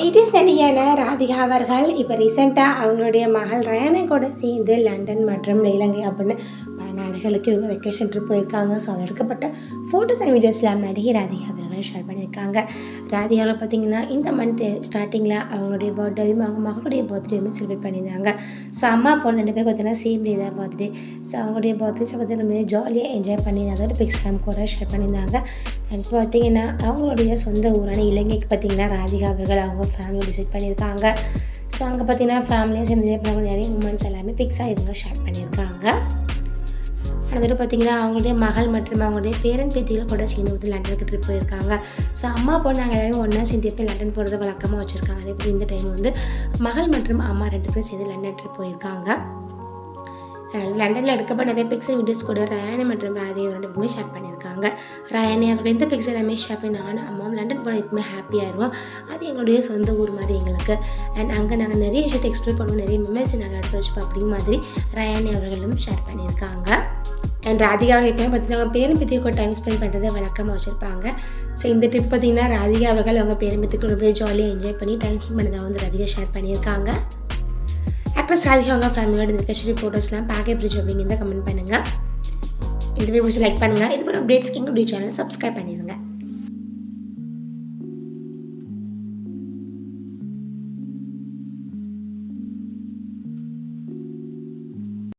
Eighties நடிகையான Radhika அவர்கள். இப்போ ரீசெண்டாக அவங்களுடைய மகள் ரயானை கூட சேர்ந்து லண்டன் மற்றும் இலங்கை அப்படின்னு நடிகர்களுக்கு இவங்க வெக்கேஷன் ட்ரிப் போயிருக்காங்க. ஸோ அதில் எடுக்கப்பட்ட ஃபோட்டோஸ் அண்ட் வீடியோஸ்லாம் நடிகை ராதிகா அவர்கள் ஷேர் பண்ணியிருக்காங்க. ராதிகாவில் பார்த்தீங்கன்னா இந்த மந்த் ஸ்டார்டிங்கில் அவங்களுடைய பர்த்டேயும் அவங்க மகளுடைய பர்த்டேயுமே செலிப்ரேட் பண்ணியிருந்தாங்க. ஸோ அம்மா பொண்ணு ரெண்டு பேரும் பார்த்தீங்கன்னா சேம் டே தான் பர்த்டே ஸோ அவங்களுடைய பர்த்டேஸை பார்த்தீங்கன்னா ரொம்ப ஜாலியாக என்ஜாய் பண்ணி அதோட பிக்ஸ்லாம் கூட ஷேர் பண்ணியிருந்தாங்க. அண்ட் பார்த்தீங்கன்னா அவங்களுடைய சொந்த ஊரான இலங்கைக்கு பார்த்தீங்கன்னா ராதிகா அவர்கள் அவங்க ஃபேமிலி விசிட் பண்ணியிருக்காங்க. ஸோ அங்கே பார்த்தீங்கன்னா ஃபேமிலியாக சேர்ந்து நிறைய மூமெண்ட்ஸ் எல்லாமே பிக்ஸாக இவங்க ஷேர் பண்ணியிருக்காங்க. அடுத்தது பார்த்தீங்கன்னா அவங்களுடைய மகள் மற்றும் அவங்களுடைய பேரன் பேத்திகள் கூட சேர்ந்து வந்து லண்டனுக்கு ட்ரிப் போயிருக்காங்க. ஸோ அம்மா பொண்ணு நாங்கள் எல்லாமே ஒன்றா சேர்ந்து போய் லண்டன் போகிறது வழக்கமாக வச்சுருக்காங்க. அதே போல் இந்த டைம் வந்து மகள் மற்றும் அம்மா ரெண்டு பேரும் சேர்ந்து லண்டன் ட்ரிப் போயிருக்காங்க. லண்டனில் எடுக்கப்பட்ட நிறைய பிக்சல் வீடியோஸ் கூட ரயானி மற்றும் ராதே ரெண்டு பேருமே ஷேர் பண்ணியிருக்காங்க. ரயானி அவர்கள் எந்த பிக்சல் எல்லாமே ஷேர் பண்ணி நானும் அம்மாவும் லண்டன் போனால் எப்பவுமே ஹாப்பியாகிடுவோம் அது எங்களுடைய சொந்த ஊர் மாதிரி எங்களுக்கு. அண்ட் அங்கே நாங்கள் நிறைய விஷயத்தை எக்ஸ்ப்ளோர் பண்ணுவோம். நிறைய மெமரிஸ் நாங்கள் எடுத்து வச்சுப்போம் அப்படிங்க மாதிரி ரயானி அவர்களும் ஷேர் பண்ணியிருக்காங்க. அண்ட் ராதிகா அவர்கள் எப்பவுமே பார்த்தீங்கன்னா பேரும் பித்திக்கு டைம் ஸ்பெண்ட் பண்ணுறதை வழக்கமாக வச்சுருப்பாங்க. ஸோ இந்த ட்ரிப் பார்த்தீங்கன்னா ராதிகா அவர்கள் அவங்க பேரும் பித்திக்கு ரொம்ப ஜாலியாக என்ஜாய் பண்ணி டைம் ஸ்பெண்ட் பண்ணதை வந்து ராதிகா ஷேர் பண்ணியிருக்காங்க. ஆக்ட்ரஸ் ராதிகா அவங்க ஃபேமிலியோட இந்த வெக்கேஷன் ஃபோட்டோஸ்லாம் பேக்கே பிரிட்ஜ் அப்படிங்கிறத கமெண்ட் பண்ணுங்கள் இந்த வீடியோ லைக் பண்ணுங்கள் இது போல அப்டேட்ஸ்க்கு எங்களுடைய சேனல் சப்ஸ்கிரைப் பண்ணிடுங்க.